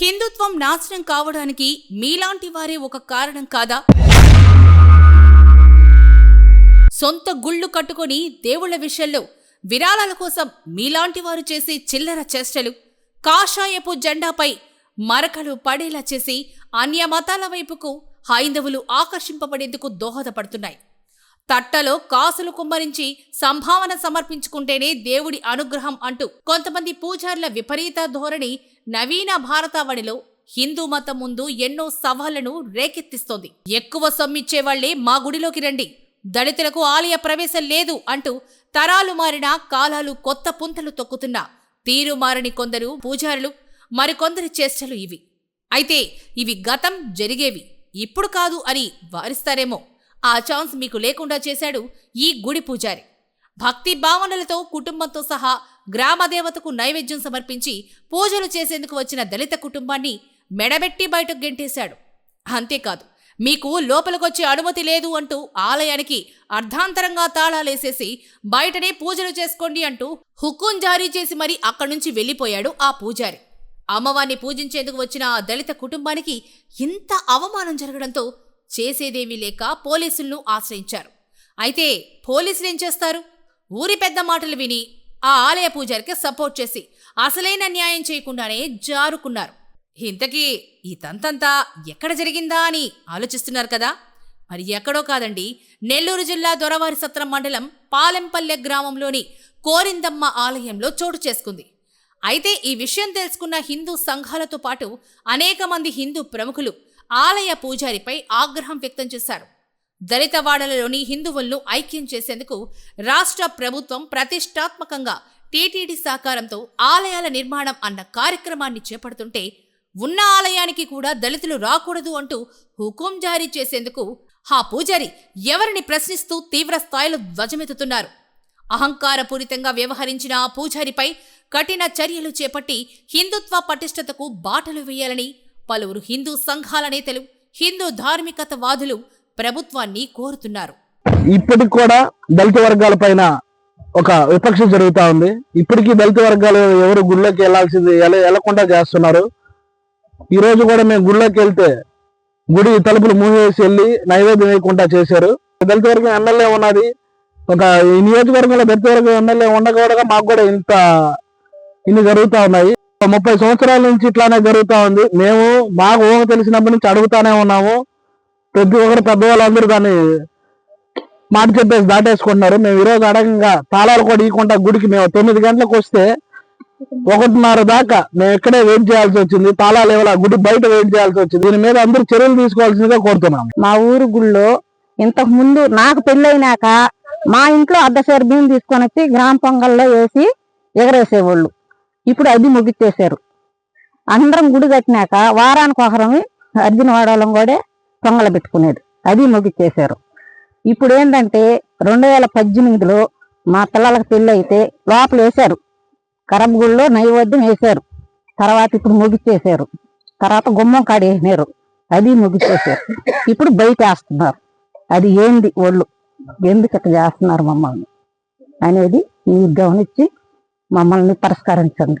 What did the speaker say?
హిందుత్వం నాశనం కావడానికి మీలాంటి వారే ఒక కారణం కాదా? సొంత గుళ్ళు కట్టుకొని దేవుళ్ళ విషయంలో విరాళాల కోసం మీలాంటి వారు చేసే చిల్లర చేష్టలు కాషాయపు జెండాపై మరకలు పడేలా చేసి అన్య మతాల వైపుకు హైందవులు ఆకర్షింపబడేందుకు దోహదపడుతున్నాయి. తట్టలో కాసులు కుమ్మరించి సంభావన సమర్పించుకుంటేనే దేవుడి అనుగ్రహం అంటూ కొంతమంది పూజారుల విపరీత ధోరణి నవీన భారతావళిలో హిందూ మతం ముందు ఎన్నో సవాళ్ళను రేకెత్తిస్తోంది. ఎక్కువ సొమ్మిచ్చే వాళ్ళే మా గుడిలోకి రండి. దళితులకు ఆలయ ప్రవేశం లేదు అంటూ తరాలు మారిన కాలాలు కొత్త పుంతలు తొక్కుతున్నా తీరు మారని కొందరు పూజారులు మరికొందరి చేష్టలు ఇవి. అయితే ఇవి గతం జరిగేవి. ఇప్పుడు కాదు అని వారిస్తారేమో. ఆ ఛాన్స్ మీకు లేకుండా చేశాడు ఈ గుడి పూజారి. భక్తి భావనలతో కుటుంబంతో సహా గ్రామదేవతకు నైవేద్యం సమర్పించి పూజలు చేసేందుకు వచ్చిన దళిత కుటుంబాన్ని మెడబెట్టి బయటకు గెంటేశాడు. అంతేకాదు మీకు లోపలికొచ్చే అనుమతి లేదు అంటూ ఆలయానికి అర్ధాంతరంగా తాళాలేసేసి బయటనే పూజలు చేసుకోండి అంటూ హుకుం జారీ చేసి మరీ అక్కడి నుంచి వెళ్ళిపోయాడు ఆ పూజారి. అమ్మవారిని పూజించేందుకు వచ్చిన ఆ దళిత కుటుంబానికి ఇంత అవమానం జరగడంతో చేసేదేమీ లేక పోలీసులను ఆశ్రయించారు. అయితే పోలీసులు ఏం చేస్తారు? ఊరి పెద్ద మాటలు విని ఆ ఆలయ పూజారికి సపోర్ట్ చేసి అసలైన న్యాయం చేయకుండానే జారుకున్నారు. ఇంతకీ ఈ తంతంతా ఎక్కడ జరిగిందా అని ఆలోచిస్తున్నారు కదా? మరి ఎక్కడో కాదండి నెల్లూరు జిల్లా దొరవారి సత్రం మండలం పాలెంపల్లె గ్రామంలోని కోరిందమ్మ ఆలయంలో చోటు చేసుకుంది. అయితే ఈ విషయం తెలుసుకున్న హిందూ సంఘాలతో పాటు అనేక మంది హిందూ ప్రముఖులు ఆలయ పూజారిపై ఆగ్రహం వ్యక్తం చేశారు. దళితవాడలలోని హిందువులను ఐక్యం చేసేందుకు రాష్ట్ర ప్రభుత్వం ప్రతిష్టాత్మకంగా టీటీడీ సహకారంతో ఆలయాల నిర్మాణం అన్న కార్యక్రమాన్ని చేపడుతుంటే ఉన్న ఆలయానికి కూడా దళితులు రాకూడదు అంటూ హుకుం జారీ చేసేందుకు ఆ పూజారి ఎవరిని ప్రశ్నిస్తూ తీవ్ర స్థాయిలో ధ్వజమెత్తుతున్నారు? అహంకారపూరితంగా వ్యవహరించిన ఆ పూజారిపై కఠిన చర్యలు చేపట్టి హిందుత్వ పటిష్టతకు బాటలు వేయాలని పలువురు హిందూ సంఘాల నేతలు హిందూ ధార్మికతవాదులు ప్రభుత్వాన్ని కోరుతున్నారు. ఇప్పటికి కూడా దళిత వర్గాల పైన ఒక విపక్ష జరుగుతూ ఉంది. ఇప్పటికీ దళిత వర్గాలు ఎవరు గుళ్ళోకి వెళ్ళాల్సింది ఎలా వెళ్ళకుండా చేస్తున్నారు. ఈ రోజు కూడా మేము గుళ్ళోకి వెళ్తే గుడి తలుపులు మూసేసి వెళ్ళి నైవేద్యం వేయకుండా చేశారు. దళిత వర్గం ఎమ్మెల్యే ఉన్నది. ఒక ఈ నియోజకవర్గంలో దళిత వర్గం ఎమ్మెల్యే ఉండకూడగా మాకు కూడా ఇంత ఇన్ని జరుగుతూ ఉన్నాయి. ముప్పై సంవత్సరాల నుంచి ఇట్లానే జరుగుతూ ఉంది. మేము మాకు ఊహ తెలిసినప్పటి నుంచి అడుగుతానే ఉన్నాము. ప్రతి ఒక్కరు పెద్దవాళ్ళందరూ దాన్ని మాట చెప్పేసి దాటేసుకుంటున్నారు. మేము ఈరోజు అడగంగా తాళాలు కూడా ఇవ్వకుండా గుడికి మేము తొమ్మిది గంటలకు వస్తే ఒకటిన్నర దాకా మేము ఇక్కడే వెయిట్ చేయాల్సి వచ్చింది. తాళాలు ఇవ్వాలి? గుడి బయట వెయిట్ చేయాల్సి వచ్చింది. దీని మీద అందరూ చర్యలు తీసుకోవాల్సిందిగా కోరుతున్నాం మా ఊరు గుళ్ళో ఇంతకు ముందు నాకు పెళ్ళైనాక మా ఇంట్లో అర్ధసేరు బియ్యం తీసుకొని వచ్చి గ్రామ పొంగల్లో వేసి ఎగరేసేవాళ్ళు. ఇప్పుడు అది ముగిచ్చేశారు. అందరం గుడి కట్టినాక వారానికి ఒకరం అర్జున వాడలం కూడా పొంగల పెట్టుకునేది. అది ముగిచ్చేశారు ఇప్పుడు ఏంటంటే రెండు వేల పద్దెనిమిదిలో మా పిల్లలకు పెళ్ళి అయితే లోపల వేశారు. కరబ్ గుళ్ళో నైవేద్యం వేశారు. తర్వాత ఇప్పుడు ముగిచ్చేశారు తర్వాత గుమ్మం కాడ వేసినారు. అది ముగిచ్చేశారు ఇప్పుడు బయట వేస్తున్నారు. అది ఏంది ఒళ్ళు? ఎందుకు ఇట్లా చేస్తున్నారు మమ్మల్ని? అనేది మీరు గమనించి మమ్మల్ని పరిష్కరించండి.